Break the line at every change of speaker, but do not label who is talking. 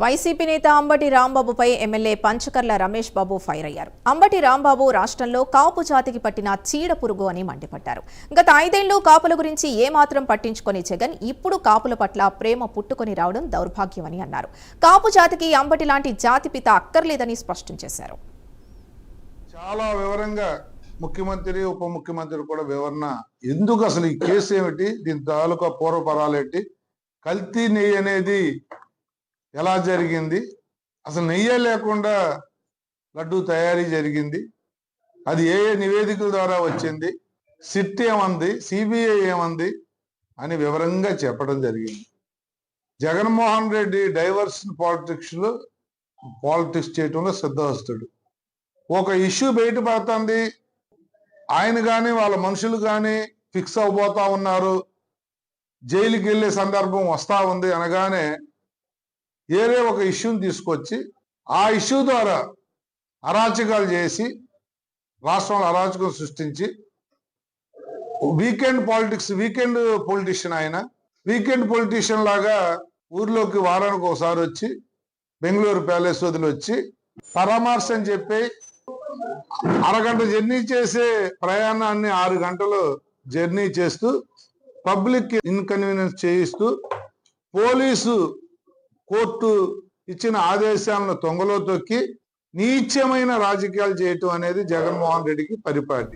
YCP నేత అంబటి రాంబాబుపై MLA Panchakarla Ramesh Babu fire అయ్యారు. అంబటి రాంబాబు రాష్ట్రంలో కాపు జాతికి పట్టిన చీడ పురుగు అని మండిపడ్డారు. గత ఐదేళ్ళు కాపుల గురించి ఏమాత్రం పట్టించుకొని జగన్ ఇప్పుడు కాపుల పట్ల ప్రేమ పుట్టుకొని రావడం దౌర్భాగ్యమని అన్నారు. కాపు జాతికి అంబటి లాంటి జాతిపిత అక్కర్లేదని స్పష్టం చేశారు.
చాలా వివరంగా ముఖ్యమంత్రి ఉప ముఖ్యమంత్రి కూడా వివరణ ఎందుకు అసలు ఈ కేసు ఏమిటి? దీని తాలూకా పూర్వపరాలేంటి కల్తీ నెయ్యి అనేది ఎలా జరిగింది? అసలు నెయ్యే లేకుండా లడ్డు తయారీ జరిగింది. అది ఏ ఏ నివేదికల ద్వారా వచ్చింది? సిట్ ఏమంది? సిబిఐ ఏమంది? అని వివరంగా చెప్పడం జరిగింది. జగన్మోహన్ రెడ్డి డైవర్స్ పాలిటిక్స్లో పాలిటిక్స్ చేయటంలో సిద్ధహస్తుడు. ఒక ఇష్యూ బయటపడుతుంది. ఆయన కానీ వాళ్ళ మనుషులు కానీ ఫిక్స్ అవబోతా ఉన్నారు. జైలుకి వెళ్ళే సందర్భం వస్తా ఉంది అనగానే ఏరే ఒక ఇష్యూని తీసుకొచ్చి ఆ ఇష్యూ ద్వారా అరాచకాలు చేసి రాష్ట్రంలో అరాచకం సృష్టించి వీకెండ్ పాలిటిక్స్ వీకెండ్ పొలిటీషియన్ ఆయన వీకెండ్ పొలిటీషియన్ లాగా ఊర్లోకి వారానికి ఒకసారి వచ్చి బెంగళూరు ప్యాలెస్ వదిలి వచ్చి పరామర్శ అని చెప్పి అరగంట జర్నీ చేసే ప్రయాణాన్ని ఆరు గంటలు జర్నీ చేస్తూ పబ్లిక్ ఇన్కన్వీనియన్స్ చేయిస్తూ పోలీసు కోర్టు ఇచ్చిన ఆదేశాలను తొంగలో తొక్కి నీచమైన రాజకీయాలు చేయటం అనేది జగన్మోహన్ రెడ్డికి పరిపాటి.